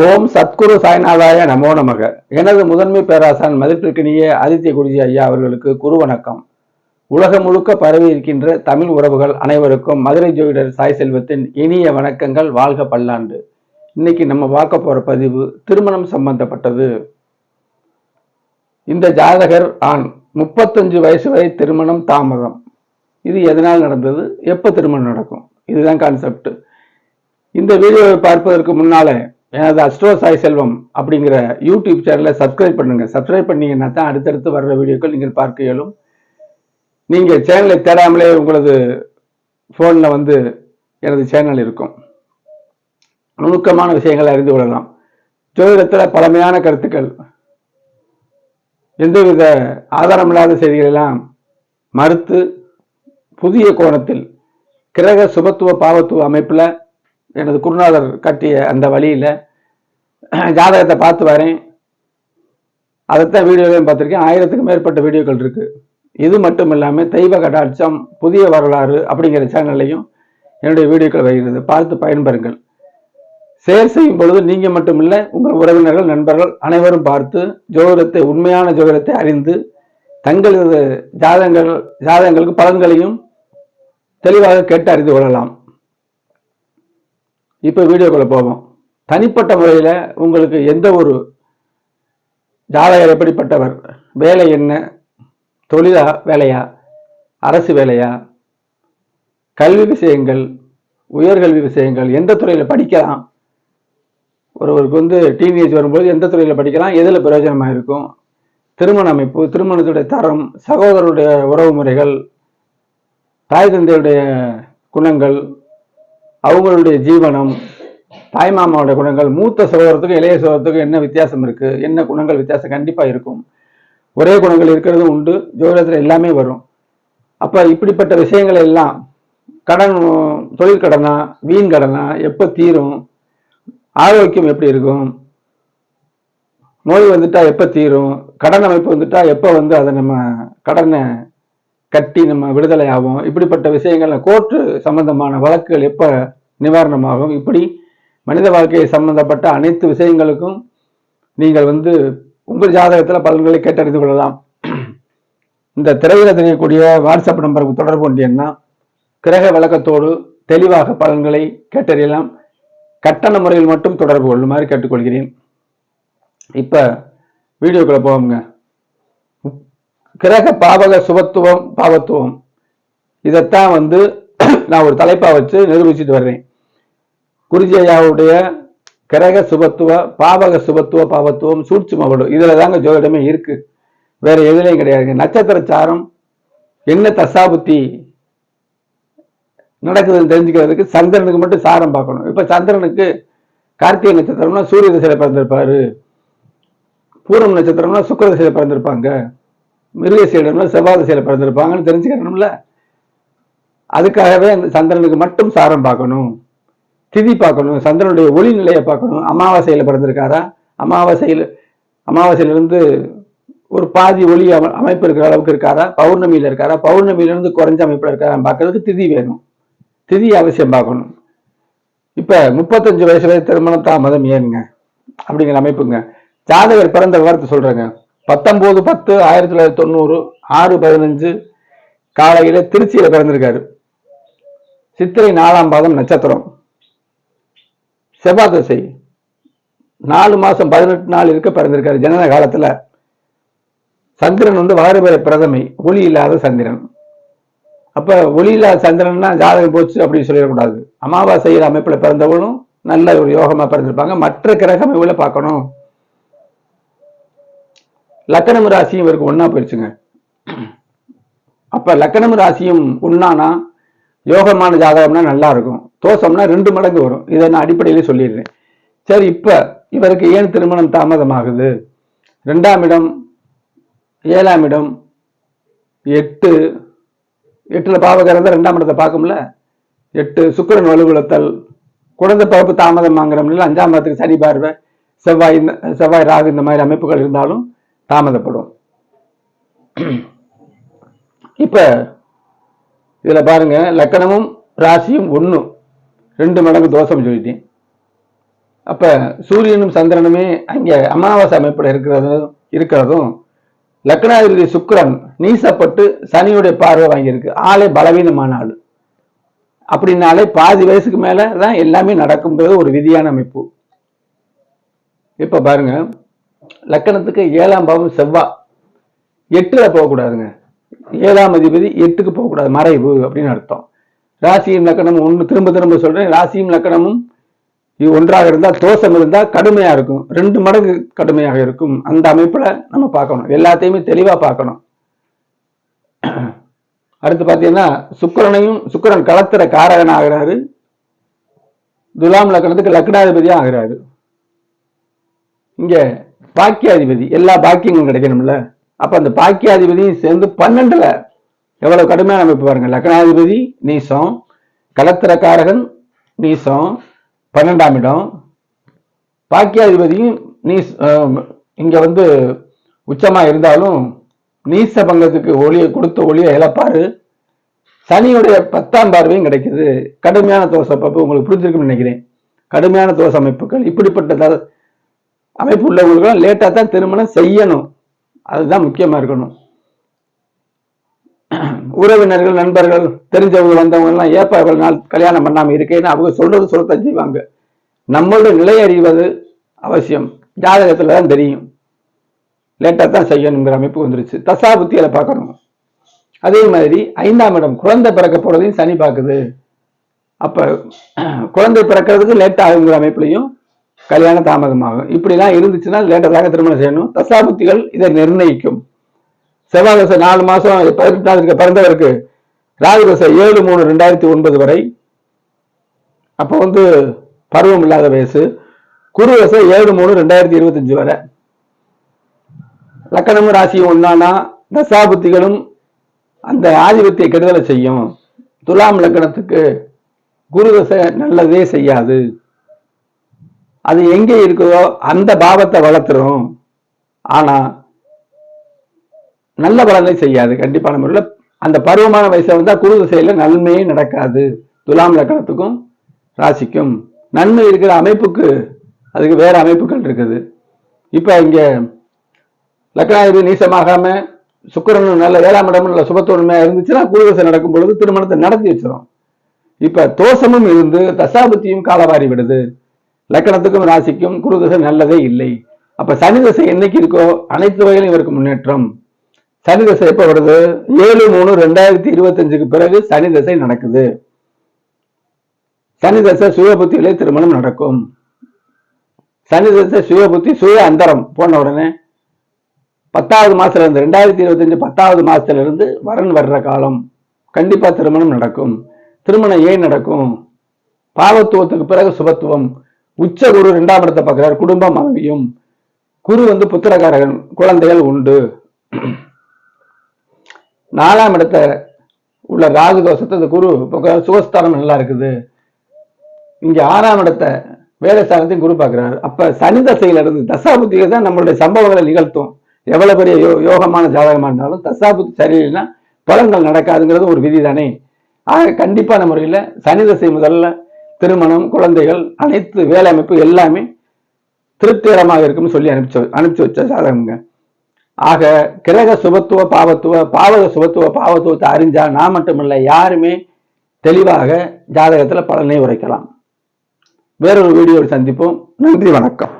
ஓம் சத்குரு சாய்நாதாய நமோ நமக. எனது முதன்மை பேராசான் மதிப்பிற்கினிய ஆதித்ய குருஜி ஐயா அவர்களுக்கு குரு வணக்கம். உலகம் முழுக்க பரவி இருக்கின்ற தமிழ் உறவுகள் அனைவருக்கும் மதுரை ஜோதிடர் சாய் செல்வத்தின் இனிய வணக்கங்கள் வாழ்க பல்லாண்டு. இன்னைக்கு நம்ம பார்க்க போற பதிவு திருமணம் சம்பந்தப்பட்டது. இந்த ஜாதகர் ஆண் முப்பத்தஞ்சு வயசு வரை திருமணம் தாமதம். இது எதனால் நடந்தது? எப்போ திருமணம் நடக்கும்? இதுதான் கான்செப்ட் இந்த வீடியோவை பார்ப்பதற்கு முன்னாலே எனது அஸ்ட்ரோ சாய் செல்வம் அப்படிங்கிற யூடியூப் சேனலை சப்ஸ்கிரைப் பண்ணுங்கள் சப்ஸ்கிரைப் பண்ணீங்கன்னா தான் அடுத்தடுத்து வர்ற வீடியோக்கள் நீங்கள் பார்க்க இயலும். நீங்கள் சேனலை தேடாமலே உங்களது ஃபோனில் வந்து எனது சேனல் இருக்கும். நுணுக்கமான விஷயங்களை அறிந்து கொள்ளலாம். ஜோதிடத்தில் பழமையான கருத்துக்கள். எந்தவித ஆதாரமில்லாத செய்திகளெல்லாம் மறுத்து புதிய கோணத்தில் கிரக சுபத்துவ பாவத்துவ அமைப்பில் எனது குருநாதர் கட்டிய அந்த வழியில் ஜாதகத்தை பார்த்து வரேன். அதைத்தான் வீடியோலையும் பார்த்துருக்கேன். ஆயிரத்துக்கும் மேற்பட்ட வீடியோக்கள் இருக்கு. இது மட்டும் இல்லாமல் தெய்வ கடாட்சம் புதிய வரலாறு அப்படிங்கிற சேனல்லையும் என்னுடைய வீடியோக்கள் வருகிறது. பார்த்து பயன்பெறுங்கள். செயல் செய்யும் பொழுது நீங்க மட்டும் இல்லை உங்கள் உறவினர்கள் நண்பர்கள் அனைவரும் பார்த்து ஜோதிடத்தை உண்மையான ஜோதிடத்தை அறிந்து தங்களது ஜாதகங்கள் ஜாதகங்களுக்கு பலன்களையும் தெளிவாக கேட்டு அறிந்து கொள்ளலாம். இப்போ வீடியோக்குள்ளே போவோம். தனிப்பட்ட முறையில் உங்களுக்கு எந்த ஒரு ஜாதகர் எப்படிப்பட்டவர்? வேலை என்ன? தொழிலா வேலையா? அரசு வேலையா? கல்வி விஷயங்கள் உயர்கல்வி விஷயங்கள் எந்த துறையில் படிக்கலாம்? ஒருவருக்கு வந்து டீனேஜ் வரும்போது எந்த துறையில் படிக்கலாம்? எதில் பிரயோஜனமாக இருக்கும்? திருமண அமைப்பு திருமணத்துடைய தரம் சகோதரருடைய உறவு முறைகள் தாய் தந்தையுடைய குணங்கள் அவங்களுடைய ஜீவனம் தாய்மாமாவோட குணங்கள் மூத்த சகோதரத்துக்கும் இளைய சகோதரத்துக்கும் என்ன வித்தியாசம் இருக்கு? என்ன குணங்கள் வித்தியாசம்? கண்டிப்பா இருக்கும். ஒரே குணங்கள் இருக்கிறதும் உண்டு. ஜோதிடத்துல எல்லாமே வரும். அப்ப இப்படிப்பட்ட விஷயங்கள் எல்லாம் கடன் தொழில் கடனா வீண் கடனா எப்ப தீரும்? ஆரோக்கியம் எப்படி இருக்கும்? நோய் வந்துட்டா எப்ப தீரும்? கடன் அமைப்பு வந்துட்டா எப்ப வந்து அதை நம்ம கடனை கட்டி நம்ம விடுதலை ஆகும் இப்படிப்பட்ட விஷயங்கள்ல கோர்ட்டு சம்பந்தமான வழக்குகள் எப்ப நிவாரணமாகும்? இப்படி மனித வாழ்க்கையை சம்பந்தப்பட்ட அனைத்து விஷயங்களுக்கும் நீங்கள் வந்து உங்கள் ஜாதகத்தில் பலன்களை கேட்டறிந்து கொள்ளலாம். இந்த திரையில தெரியக்கூடிய வாட்ஸ்அப் நம்பருக்கு தொடர்பு கொண்டீங்கன்னா கிரக விளக்கத்தோடு தெளிவாக பலன்களை கேட்டறியலாம். கட்டண முறையில் மட்டும் தொடர்பு கொள்ளுமாறு கேட்டுக்கொள்கிறேன். இப்ப வீடியோக்குள்ள போவோங்க கிரக பாவக சுபத்துவம் பாவத்துவம். இதைத்தான் வந்து நான் ஒரு தலைப்பா வச்சு நிரூபிச்சுட்டு வர்றேன். குருஜையாவுடைய கிரக சுபத்துவ பாவக சுபத்துவ பாவத்துவம் சூட்சும வடு இதுல தாங்க ஜோதிடமே இருக்கு. வேற எதுலையும் கிடையாதுங்க நட்சத்திர சாரம் என்ன தசாபுத்தி நடக்குதுன்னு தெரிஞ்சுக்கிறதுக்கு சந்திரனுக்கு மட்டும் சாரம் பார்க்கணும். இப்ப சந்திரனுக்கு கார்த்திகை நட்சத்திரம்னா சூரிய திசையில பிறந்திருப்பாரு. பூரம் நட்சத்திரம்னா சுக்கர திசையில பிறந்திருப்பாங்க. மிருகசீடம்ல செவ்வாய் திசையில பிறந்திருப்பாங்கன்னு தெரிஞ்சுக்கணும்ல. அதுக்காகவே அந்த சந்திரனுக்கு மட்டும் சாரம் பார்க்கணும். திதி பார்க்கணும் சந்திரனுடைய ஒளி நிலையை பார்க்கணும். அமாவாசையில் பிறந்திருக்காரா? அமாவாசையில் அமாவாசையிலிருந்து ஒரு பாதி ஒளி அமைப்பு இருக்கிற அளவுக்கு இருக்காரா? பௌர்ணமியில் இருக்காரா? பௌர்ணமியிலிருந்து குறைஞ்ச அமைப்பில் இருக்காரா? பார்க்கறதுக்கு திதி வேணும். திதி அவசியம் பார்க்கணும். இப்போ முப்பத்தஞ்சு வயசு வரை திருமணம் தாமதம் ஏனுங்க? அப்படிங்கிற அமைப்புங்க. ஜாதகர் பிறந்த விவரத்தை சொல்கிறேங்க பத்தொம்போது பத்து ஆயிரத்தி தொள்ளாயிரத்தி தொண்ணூறு ஆறு பதினஞ்சு காலையில் திருச்சியில் பிறந்திருக்காரு. சித்திரை நாலாம் பாதம் நட்சத்திரம். செவ்வாய் திசை. நாலு மாதம் பதினெட்டு நாள் இருக்க பிறந்திருக்காரு. ஜனன காலத்துல சந்திரன் வந்து வளர்பிறை பிரதமை ஒளி இல்லாத சந்திரன். அப்போ ஒளி இல்லாத சந்திரன்னா ஜாதகம் போச்சு அப்படின்னு சொல்லிடக்கூடாது. அமாவாசையில் அமைப்பில் பிறந்தவளும் நல்ல ஒரு யோகமா பிறந்திருப்பாங்க. மற்ற கிரக அமைவில் பார்க்கணும். லக்கணம் ராசியும் இவருக்கு ஒன்றா போயிடுச்சுங்க. அப்போ லக்கணம் ராசியும் ஒண்ணானா யோகமான ஜாதகம்னா நல்லா இருக்கும் தோஷம்னா ரெண்டு மடங்கு வரும். இதை நான் அடிப்படையிலே சொல்லிடுறேன். சரி இப்போ இவருக்கு ஏன் திருமணம் தாமதமாகுது? ரெண்டாம் இடம் ஏழாம் இடம் எட்டு எட்டுல பாவகரத ரெண்டாம் இடத்தை பார்க்கும்ல? எட்டு சுக்கரன் வலுகுலத்தல் குழந்தை பிறப்பு தாமதம் வாங்குறோம்ல அஞ்சாம் இடத்துக்கு சனி பார்வை செவ்வாய் இந்த- செவ்வாய் ராகு இந்த மாதிரி அமைப்புகள் இருந்தாலும் தாமதப்படும். இப்போ இதில் பாருங்க லக்கணமும் ராசியும் ஒன்று ரெண்டு மடங்கு தோஷம் சொல்லிட்டேன். அப்போ சூரியனும் சந்திரனுமே அங்கே அமாவாசை அமைப்பில் இருக்கிறதும் இருக்கிறதும் லக்னாதிபதி சுக்கரன் நீசப்பட்டு சனியுடைய பார்வை வாங்கியிருக்கு. ஆளே பலவீனமான ஆள் அப்படின்னாலே பாதி வயசுக்கு மேலே தான் எல்லாமே நடக்கும்ன்றது ஒரு விதியான அமைப்பு. இப்போ பாருங்க லக்கணத்துக்கு ஏழாம் பாவம் செவ்வா. எட்டில் போகக்கூடாதுங்க. ஏழாம் அதிபதி எட்டுக்கு போகக்கூடாது மறைவு அப்படின்னு அர்த்தம். ராசியும் லக்கணமும் ஒன்று திரும்ப திரும்ப சொல்றேன் ராசியும் லக்கணமும் ஒன்றாக இருந்தால் தோஷம் இருந்தால் கடுமையாக இருக்கும். ரெண்டு மடங்கு கடுமையாக இருக்கும். அந்த அமைப்பில் நம்ம பார்க்கணும். எல்லாத்தையுமே தெளிவாக பார்க்கணும். அடுத்து பார்த்தீங்கன்னா சுக்கரனையும் சுக்கரன் களத்திர காரகன் ஆகிறாரு. துலாம் லக்கணத்துக்கு லக்னாதிபதியா ஆகிறாரு. இங்கே பாக்கியாதிபதி எல்லா பாக்கியங்களும் கிடைக்கணும்ல. அப்ப அந்த பாக்கியாதிபதியும் சேர்ந்து பன்னெண்டுல எவ்வளவு கடுமையான அமைப்பு பாருங்க. லக்னாதிபதி நீசம் களத்திரக்காரகன் நீசம் பன்னெண்டாம் இடம். பாக்கியாதிபதியும் நீஸ் இங்க வந்து உச்சமா இருந்தாலும் நீச பங்கத்துக்கு ஒளியை கொடுத்த ஒளியை இழப்பாரு. சனியுடைய பத்தாம் பார்வையும் கிடைக்குது. கடுமையான தோசை அப்போ உங்களுக்கு புரிஞ்சிருக்கும்னு நினைக்கிறேன். கடுமையான தோசை அமைப்புகள் இப்படிப்பட்ட அமைப்பு உள்ளவங்களுக்கு லேட்டா தான் திருமணம் செய்யணும். அதுதான் முக்கியமா இருக்கணும். உறவினர்கள் நண்பர்கள் தெரிஞ்சவங்க வந்தவங்க எல்லாம் ஏப்பா இவ்வளவு நாள் கல்யாணம் பண்ணாம இருக்கேன்னு அவங்க சொல்றது சொல்லத்தான் செய்வாங்க. நம்மளோட நிலை அறிவது அவசியம். ஜாதகத்துல தான் தெரியும். லேட்டா தான் செய்யணுங்கிற அமைப்பு வந்துருச்சு. தசா புத்தியில பார்க்கணும். அதே மாதிரி ஐந்தாம் இடம் குழந்தை பிறக்க போறதையும் சனி பார்க்குது. அப்ப குழந்தை பிறக்கிறதுக்கு லேட் ஆகுங்கிற அமைப்புலையும் கல்யாணம் தாமதமாகும். இப்படிலாம் இருந்துச்சுன்னா லேட்டராக திருமணம் செய்யணும். தசாபுத்திகள் இதை நிர்ணயிக்கும். செவ்வாய் தசை நாலு மாதம் பதினெட்டாவது பிறந்தவருக்கு. ராகு தசை ஏழு மூணு ரெண்டாயிரத்தி ஒன்பது வரை. அப்போ வந்து பருவம் இல்லாத வயசு. குரு தசை ஏழு மூணு ரெண்டாயிரத்தி இருபத்தஞ்சு வரை. லக்கணமும் ராசியும் ஒன்னானா தசாபுத்திகளும் அந்த ஆதிபத்திய கெடுதலை செய்யும். துலாம் லக்கணத்துக்கு குரு தசை நல்லதே செய்யாது. அது எங்கே இருக்குதோ அந்த பாவத்தை வளர்த்துரும். ஆனா நல்ல பலனை செய்யாது. கண்டிப்பான முறையில் அந்த பருவமான வயசை வந்தால் குரு திசையில் நன்மையே நடக்காது. துலாம் லக்கணத்துக்கும் ராசிக்கும் நன்மை இருக்கிற அமைப்புக்கு அதுக்கு வேற அமைப்புகள் இருக்குது. இப்போ இங்கே லக்னாதிபதி நீசமாகாம சுக்கரனும் நல்ல வேளாண் இடம் நல்ல சுபத்தோன்மையா இருந்துச்சுன்னா குருதசை நடக்கும் பொழுது திருமணத்தை நடத்தி வச்சிடும் இப்ப தோஷமும் இருந்து தசாபுத்தியும் காலவாரி விடுது. லக்கணத்துக்கும் ராசிக்கும் குரு தசை நல்லதே இல்லை. அப்ப சனி தசை என்னைக்கு இருக்கோ அனைத்து வகையிலும் இவருக்கு முன்னேற்றம். சனி தசை எப்ப வருது? ஏழு மூணு ரெண்டாயிரத்தி இருபத்தஞ்சுக்கு பிறகு சனி தசை நடக்குது. சனி தசை சுயபுத்தியிலே திருமணம் நடக்கும். சனி தசை சுயபுத்தி சுய அந்தரம் போன உடனே பத்தாவது மாசத்துல இருந்து ரெண்டாயிரத்தி இருபத்தஞ்சு பத்தாவது மாசத்துல இருந்து வரன் வர்ற காலம். கண்டிப்பா திருமணம் நடக்கும். திருமணம் ஏன் நடக்கும்? பாவத்துவத்துக்கு பிறகு சுபத்துவம். உச்ச குரு இரண்டாம் இடத்தை பார்க்கிறார். குடும்பம் அமையும் குரு வந்து புத்திரக்காரகன் குழந்தைகள் உண்டு. நாலாம் இடத்த உள்ள ராகு தோஷத்தை இந்த குரு சுகஸ்தானம் நல்லா இருக்குது. இங்க ஆறாம் இடத்த வேலை ஸ்தானத்தையும் குரு பார்க்கிறார். அப்ப சனி தசையில இருந்து தசாபுத்தியில தான் நம்மளுடைய சம்பவங்களை நிகழ்த்தும். எவ்வளவு பெரிய யோ யோகமான ஜாதகமா இருந்தாலும் தசாபுத்தி சரியில்லைன்னா பலன்கள் நடக்காதுங்கிறது ஒரு விதி தானே ஆக கண்டிப்பான முறையில் சனி தசை முதல்ல திருமணம் குழந்தைகள் அனைத்து வேலை அமைப்பு எல்லாமே திருப்திகரமாக இருக்கும்னு சொல்லி அனுப்பிச்சு அனுப்பிச்சு வச்ச சாதகங்க. ஆக கிரக சுபத்துவ பாவத்துவ பாவக சுபத்துவ பாவத்துவத்தை அறிஞ்சா நான் மட்டுமில்லை யாருமே தெளிவாக ஜாதகத்தில் பலனை உரைக்கலாம். வேறொரு வீடியோவில் சந்திப்போம். நன்றி வணக்கம்.